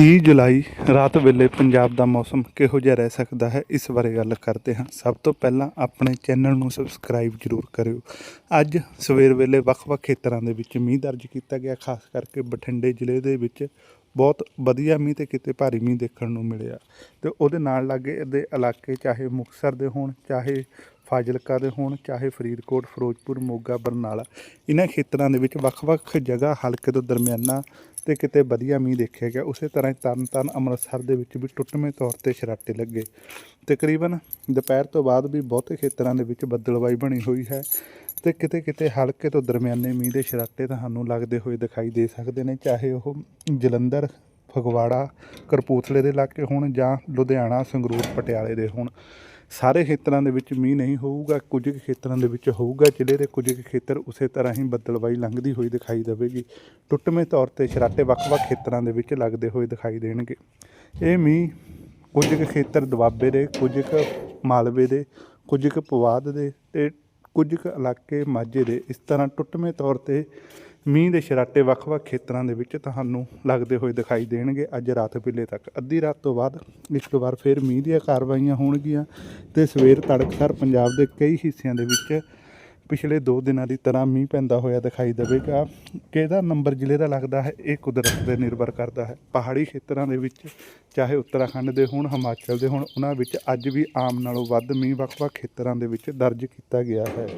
30 ਜੁਲਾਈ ਰਾਤ ਵੇਲੇ ਪੰਜਾਬ ਦਾ ਮੌਸਮ ਕਿਹੋ ਜਿਹਾ ਰਹਿ ਸਕਦਾ ਹੈ? ਇਸ ਬਾਰੇ ਗੱਲ ਕਰਦੇ ਹਾਂ। ਸਭ ਤੋਂ ਪਹਿਲਾਂ ਆਪਣੇ ਚੈਨਲ ਨੂੰ ਸਬਸਕ੍ਰਾਈਬ ਜ਼ਰੂਰ ਕਰਿਓ। ਅੱਜ ਸਵੇਰ ਵੇਲੇ ਵੱਖ-ਵੱਖ ਖੇਤਰਾਂ ਦੇ ਵਿੱਚ ਮੀਂਹ ਦਰਜ ਕੀਤਾ ਗਿਆ, ਖਾਸ ਕਰਕੇ ਬਠਿੰਡੇ ਜ਼ਿਲ੍ਹੇ ਦੇ ਵਿੱਚ ਬਹੁਤ ਵਧੀਆ ਮੀਂਹ ਤੇ ਕਿਤੇ ਭਾਰੀ ਮੀਂਹ ਦੇਖਣ ਨੂੰ ਮਿਲਿਆ। ਤੇ ਉਹਦੇ ਨਾਲ ਲਾਗੇ ਦੇ ਇਲਾਕੇ ਚਾਹੇ ਮੁਕਤਸਰ ਦੇ ਹੋਣ, ਚਾਹੇ ਫਾਜ਼ਿਲਕਾ ਦੇ ਹੋਣ, ਚਾਹੇ ਫਰੀਦਕੋਟ, ਫਿਰੋਜ਼ਪੁਰ, ਮੋਗਾ, ਬਰਨਾਲਾ, ਇਹਨਾਂ ਖੇਤਰਾਂ ਦੇ ਵਿੱਚ ਵੱਖ-ਵੱਖ ਜਗ੍ਹਾ ਹਲਕੇ ਤੋਂ ਦਰਮਿਆਨਾ ਤੇ ਕਿਤੇ ਵਧੀਆ ਮੀਂਹ ਦੇਖਿਆ ਗਿਆ। ਉਸੇ ਤਰ੍ਹਾਂ ਹੀ ਤਰਨਤਾਰਨ ਅੰਮ੍ਰਿਤਸਰ ਦੇ ਵਿੱਚ ਵੀ ਟੁੱਟਵੇਂ ਤੌਰ ਤੇ ਛਰਾਟੇ ਲੱਗੇ। ਤਕਰੀਬਨ ਦੁਪਹਿਰ ਤੋਂ ਬਾਅਦ ਵੀ ਬਹੁਤੇ ਖੇਤਰਾਂ ਦੇ ਵਿੱਚ ਬੱਦਲਵਾਈ ਬਣੀ ਹੋਈ ਹੈ ਤੇ ਕਿਤੇ ਕਿਤੇ ਹਲਕੇ ਤੋਂ ਦਰਮਿਆਨੇ ਮੀਂਹ ਦੇ ਛਰਾਟੇ ਤੁਹਾਨੂੰ ਲੱਗਦੇ ਹੋਏ ਦਿਖਾਈ ਦੇ ਸਕਦੇ ਨੇ, ਚਾਹੇ ਉਹ ਜਲੰਧਰ ਫਗਵਾੜਾ ਕਰਪੂਥਲੇ ਦੇ ਇਲਾਕੇ ਹੋਣ ਜਾਂ ਲੁਧਿਆਣਾ, ਸੰਗਰੂਰ, ਪਟਿਆਲੇ ਦੇ ਹੋਣ। ਸਾਰੇ ਖੇਤਰਾਂ ਦੇ ਵਿੱਚ ਮੀਂਹ ਨਹੀਂ ਹੋਊਗਾ, ਕੁਝ ਕੁ ਖੇਤਰਾਂ ਦੇ ਵਿੱਚ ਹੋਊਗਾ, ਜ਼ਿਲ੍ਹੇ ਦੇ ਕੁਝ ਕੁ ਖੇਤਰ ਉਸੇ ਤਰ੍ਹਾਂ ਹੀ ਬੱਦਲਵਾਈ ਲੰਘਦੀ ਹੋਈ ਦਿਖਾਈ ਦੇਵੇਗੀ। ਟੁੱਟਵੇਂ ਤੌਰ ਤੇ ਸ਼ਰਾਟੇ ਵੱਖ-ਵੱਖ ਖੇਤਰਾਂ ਦੇ ਵਿੱਚ ਲੱਗਦੇ ਹੋਏ ਦਿਖਾਈ ਦੇਣਗੇ। ਇਹ ਮੀਂਹ ਕੁਝ ਕੁ ਖੇਤਰ ਦੁਆਬੇ ਦੇ, ਕੁਝ ਕੁ ਮਾਲਵੇ ਦੇ, ਕੁਝ ਕੁ ਪਵਾਦ ਦੇ ਤੇ ਕੁਝ ਕੁ ਇਲਾਕੇ ਮਾਝੇ ਦੇ। ਇਸ ਤਰ੍ਹਾਂ ਟੁੱਟਵੇਂ ਤੌਰ ਤੇ ਮੀਂਹ ਦੇ ਸ਼ਰਾਟੇ ਵੱਖ-ਵੱਖ ਖੇਤਰਾਂ ਦੇ ਵਿੱਚ ਤੁਹਾਨੂੰ ਲੱਗਦੇ ਹੋਏ ਦਿਖਾਈ ਦੇਣਗੇ। ਅੱਜ ਰਾਤ ਵੇਲੇ ਤੱਕ, ਅੱਧੀ ਰਾਤ ਤੋਂ ਬਾਅਦ ਇੱਕ ਵਾਰ ਫਿਰ ਮੀਂਹ ਦੀਆਂ ਕਾਰਵਾਈਆਂ ਹੋਣਗੀਆਂ ਤੇ ਸਵੇਰ ਤੜਕਸਾਰ ਪੰਜਾਬ ਦੇ ਕਈ ਹਿੱਸਿਆਂ ਦੇ ਵਿੱਚ ਪਿਛਲੇ 2 ਦਿਨਾਂ ਦੀ ਤਰ੍ਹਾਂ ਮੀਂਹ ਪੈਂਦਾ ਹੋਇਆ ਦਿਖਾਈ ਦੇਵੇਗਾ। ਕਿਹਦਾ ਨੰਬਰ ਜ਼ਿਲ੍ਹੇ ਦਾ ਲੱਗਦਾ ਹੈ, ਇਹ ਕੁਦਰਤ ਤੇ ਨਿਰਭਰ ਕਰਦਾ ਹੈ। ਪਹਾੜੀ ਖੇਤਰਾਂ ਦੇ ਵਿੱਚ, ਚਾਹੇ ਉੱਤਰਾਖੰਡ ਦੇ ਹੋਣ, ਹਿਮਾਚਲ ਦੇ ਹੋਣ, ਉਹਨਾਂ ਵਿੱਚ ਅੱਜ ਵੀ ਆਮ ਨਾਲੋਂ ਵੱਧ ਮੀਂਹ ਵੱਖ-ਵੱਖ ਖੇਤਰਾਂ ਦੇ ਵਿੱਚ ਦਰਜ ਕੀਤਾ ਗਿਆ ਹੈ।